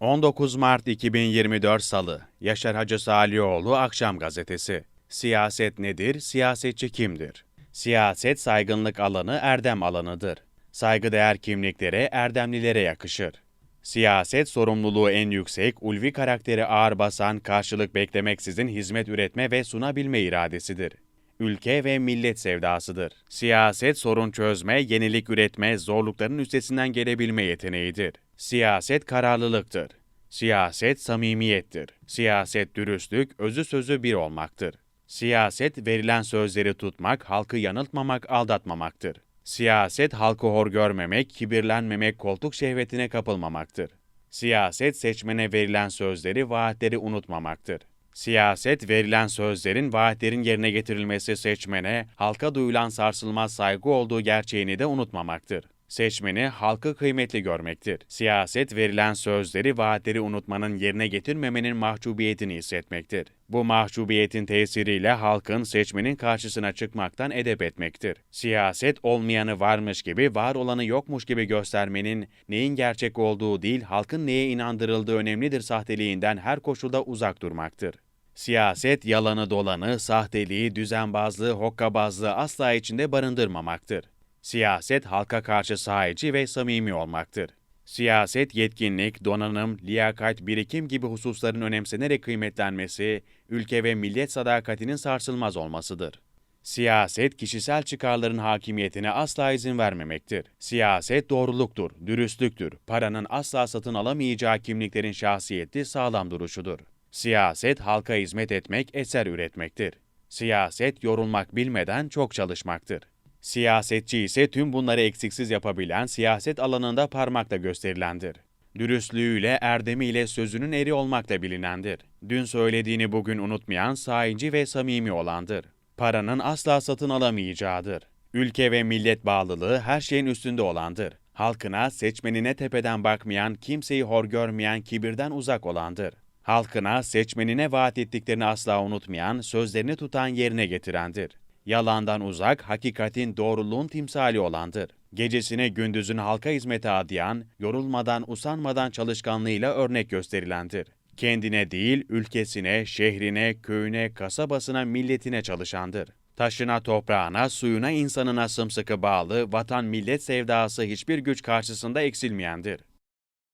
19 Mart 2024 Salı Yaşar Hacı Salioğlu Akşam Gazetesi Siyaset nedir, siyasetçi kimdir? Siyaset saygınlık alanı erdem alanıdır. Saygıdeğer kimliklere, erdemlilere yakışır. Siyaset sorumluluğu en yüksek, ulvi karakteri ağır basan, karşılık beklemeksizin hizmet üretme ve sunabilme iradesidir. Ülke ve millet sevdasıdır. Siyaset sorun çözme, yenilik üretme, zorlukların üstesinden gelebilme yeteneğidir. Siyaset kararlılıktır. Siyaset samimiyettir. Siyaset dürüstlük, özü sözü bir olmaktır. Siyaset verilen sözleri tutmak, halkı yanıltmamak, aldatmamaktır. Siyaset halkı hor görmemek, kibirlenmemek, koltuk şehvetine kapılmamaktır. Siyaset seçmene verilen sözleri, vaatleri unutmamaktır. Siyaset verilen sözlerin, vaatlerin yerine getirilmesi seçmene, halka duyulan sarsılmaz saygı olduğu gerçeğini de unutmamaktır. Seçmeni halkı kıymetli görmektir. Siyaset verilen sözleri, vaatleri unutmanın yerine getirmemenin mahcubiyetini hissetmektir. Bu mahcubiyetin tesiriyle halkın seçmenin karşısına çıkmaktan edep etmektir. Siyaset olmayanı varmış gibi, var olanı yokmuş gibi göstermenin neyin gerçek olduğu değil, halkın neye inandırıldığı önemlidir sahteliğinden her koşulda uzak durmaktır. Siyaset yalanı dolanı, sahteliği, düzenbazlığı, hokkabazlığı asla içinde barındırmamaktır. Siyaset halka karşı sahici ve samimi olmaktır. Siyaset yetkinlik, donanım, liyakat, birikim gibi hususların önemsenerek kıymetlenmesi, ülke ve millet sadakatinin sarsılmaz olmasıdır. Siyaset kişisel çıkarların hakimiyetine asla izin vermemektir. Siyaset doğruluktur, dürüstlüktür, paranın asla satın alamayacağı kimliklerin şahsiyeti sağlam duruşudur. Siyaset halka hizmet etmek, eser üretmektir. Siyaset yorulmak bilmeden çok çalışmaktır. Siyasetçi ise tüm bunları eksiksiz yapabilen siyaset alanında parmakla gösterilendir. Dürüstlüğüyle, erdemiyle sözünün eri olmakla bilinendir. Dün söylediğini bugün unutmayan, sahici ve samimi olandır. Paranın asla satın alamayacağıdır. Ülke ve millet bağlılığı her şeyin üstünde olandır. Halkına, seçmenine tepeden bakmayan, kimseyi hor görmeyen, kibirden uzak olandır. Halkına, seçmenine vaat ettiklerini asla unutmayan, sözlerini tutan yerine getirendir. Yalandan uzak, hakikatin, doğruluğun timsali olandır. Gecesine gündüzün halka hizmete adayan, yorulmadan, usanmadan çalışkanlığıyla örnek gösterilendir. Kendine değil, ülkesine, şehrine, köyüne, kasabasına, milletine çalışandır. Taşına, toprağına, suyuna, insanına sımsıkı bağlı, vatan millet sevdası hiçbir güç karşısında eksilmeyendir.